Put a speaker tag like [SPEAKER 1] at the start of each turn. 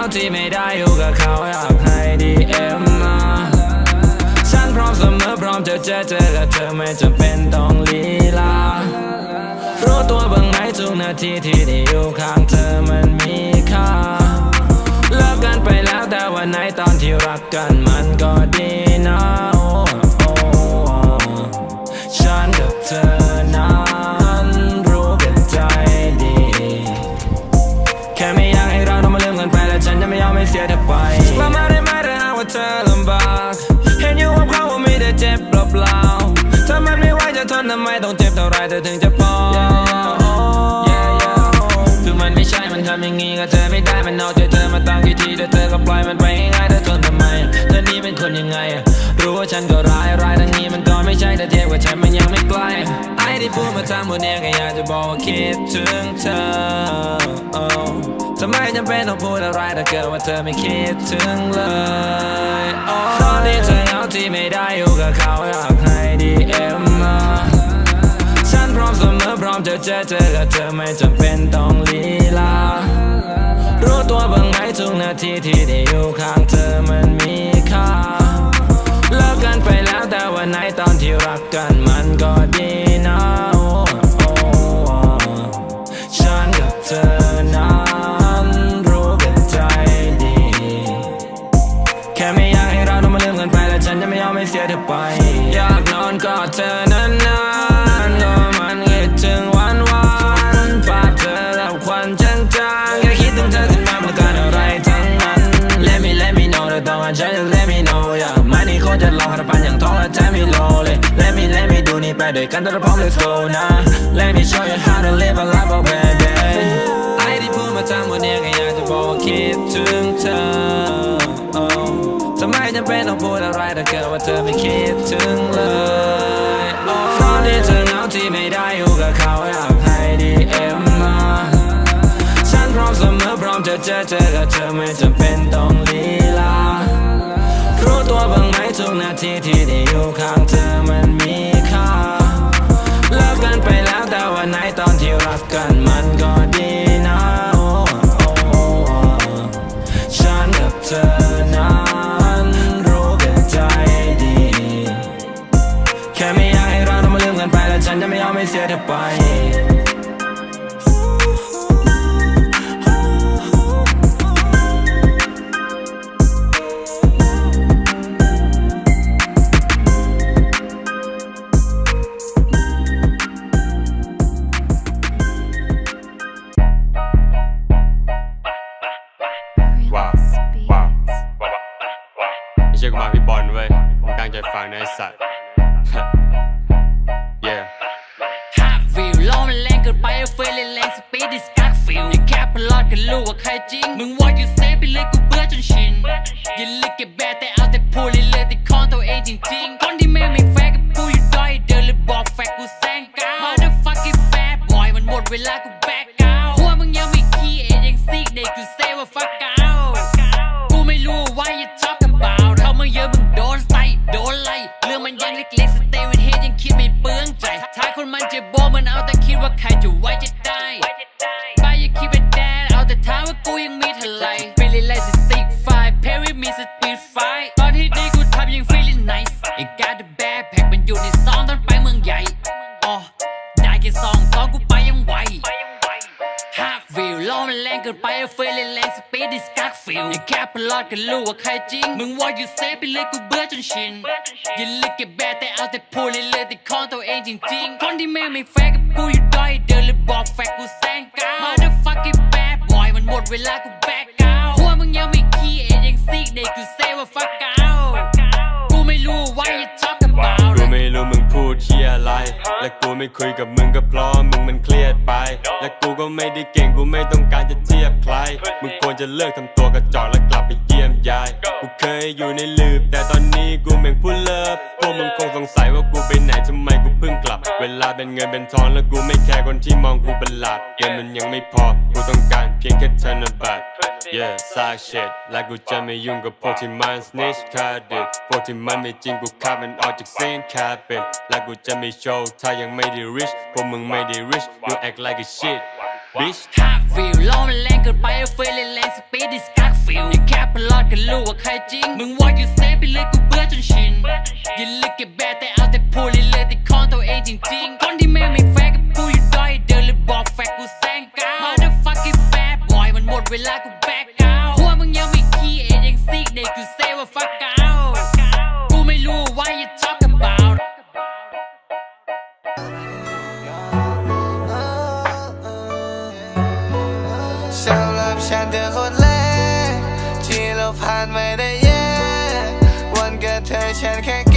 [SPEAKER 1] าที่ไม่ได้อยู่กับเขาอยากให้ดีเอ็มมาฉันพร้อมเสมอพร้อมจะเจอเจอกับเธอไม่จำเป็นต้องลีลา รู้ตัวบ้างไหมทุกนาทีที่ได้อยู่ข้างเธอมันมีค่า เลิกกันไปแล้วแต่วันไหนตอนที่รักกันมันก็ดีนะ ไม่ไหวจะทำไมต้องเจ็บเท่าไรเธอถึงจะพอคือมันไม่ใช่มันทำอย่างงี้ก็เธอไม่ได้มันเอาใจเธอมาตั้งที่ทีแต่เธอก็ปล่อยมันไปง่ายๆเธอทนทำไมเธอนี่เป็นคนยังไงรู้ว่าฉันก็ร้ายร้ายทั้งนี้มันก็ไม่ใช่แต่เทียบกับฉันมันยังไม่ใกล้ไอ้ที่พูดมาทั้งหมดเนี่ยก็อยากจะบอกว่าคิดถึงเธอ oh ทำไมจำเป็นต้องพูดอะไรถ้าเกิดว่าเธอไม่คิดถึงเลย oh ตอนที่เธอเหงาที่ไม่ได้อยู่กับเขาอยากให้ดีเอ็มมา มอพร้อมจะเจอเจอกับเธอไม่จำเป็นต้องลีลา รู้ตัวบ้างไหมทุกนาทีที่ได้อยู่ข้างเธอมันมีค่า เลิกกันไปแล้วแต่วันไหนตอนที่รักกันมันก็ดีนะโอ้โอ้ฉันกับเธอนั้นรู้กันใจดี แค่ไม่อยากให้เราต้องมาลืมกันไปและฉันจะไม่ยอมให้เสียเธอไป อยากนอนกอดเธอนานๆ ด้วยกันแต่เราพร้อม let's go นะ Let me show you how to live a life oh baby ไอ้ที่พูดมาทั้งหมดเนี่ยก็อยากจะบอกว่าคิดถึงเธอ ทำไมจำเป็นต้องพูดอะไรถ้าเกิดว่าเธอไม่คิดถึงเลยตอนที่เธอเหงาที่ไม่ได้อยู่กับเขาอยากให้ดีเอ็มมาฉันพร้อมเสมอพร้อมจะเจอเจอกับเธอไม่จำเป็นต้องลีลารู้ตัวบ้างไหมทุกนาทีที่ได้อยู่ข้างเธอมันมี กกันมันก็ดีนะโอ้โอ้ฉันกับเธอนั้นรู้กันใจดี แค่ไม่อยากให้เราต้องมาลืมกันไป และฉันจะไม่ยอมให้เสียเธอไป
[SPEAKER 2] yeah
[SPEAKER 3] หากฟิลล้อมันแรงเกินไปเฟรนแรงสปีดดิสกักฟิลอย่าแค่พลอดกันลูกว่าใครจริง มึงว่าอยู่เซฟไปเลยกูเบื่อจนชิน อย่าเลิกเก็บแบแต่เอาแต่พูดเลยเลยติดคอนตัวเองจริง ไว้จะได้ไปอย่าคิดเป็นแดนเอาแต่ท้ายว่ากูยังมีเท่าไหร่ไปเล่นไล่สติ๊กไฟเพรี่มีสปีดไฟตอนที่ดีกูทำยัง feeling nice ไอ้ got the backpack มันอยู่ในซองตอนไปเมืองใหญ่อ๋อได้แค่ซองตอนกูไปยังไวหากวิวล้อมันแรงเกินไปเฟรนแรงสปีดดิสกัก ฟิลอย่าแค่พลอดกันลูกว่าใครจริง มึงว่าอยู่เซฟไปเลยกูเบื่อจนชิน อย่าเลิกเก็บแบแต่เอาแต่พูดเลยเลยติดคอนตัวเองจริงๆ คนที่ไม่ไม่แฟกับกูอยู่ด้อยเดินเลยบอกแฟกกูแซงก้าว Motherfucking bad boy มันหมดเวลากูแบกเอาหัวมึงยังไม่ขี้เอ็ยังซีกเด็กกูเซว่าฟัก
[SPEAKER 2] ก้า และกูไม่คุยกับมึงก็เพราะมึงมันเครียดไป และกูก็ไม่ได้เก่งกูไม่ต้องการจะเทียบใคร มึงควรจะเลิกทำตัวกระจอกแล้วกลับไปเยี่ยมยาย กูเคยอยู่ในลืบแต่ตอนนี้กูแม่งพูดเลิฟพวกมึงคงสงสัยว่ากูไปไหนทำไมกูเพิ่งกลับ เวลาเป็นเงินเป็นทองแล้วกูไม่แคร์คนที่มองกูประหลาดเงินมันยังไม่พอ กูต้องการเพียงแค่ธนบัตร yeah สายเช็ดและกูจะไม่ยุ่งกับพวกที่มันสนิชคาดิพวกที่มันไม่จริงกูฆ่ามันออกจากซีนคาเป็นและกูจะไม่โชว์ถ้ายังไม่ได้ริชพวกมึงไม่ได้ริชดูแอคไล like a ชิต
[SPEAKER 3] บิชทักฟิลลมแรงเกินไปฟิลแรงสปีดดิสกักฟิลอย่าแค่พลอดกันลูกว่าใครจริง มึงว่าอยู่เซฟไปเลยกูเบื่อจนชินอย่าลึกเก็บแบแต่เอาแต่พูดเลยเลยติดคอนตัวเองจริงๆ ดเวลากูแบกเอาหัวมึงยังไม่คีเอยังซี่เด็กกูเซว่าฟักเอากูไม่รู้ว่าอย่าชอบกันเบา
[SPEAKER 4] สำหรับฉันเธอคนแรกที่เราผ่านมาได้แย่ วันเกิดเธอฉันแค่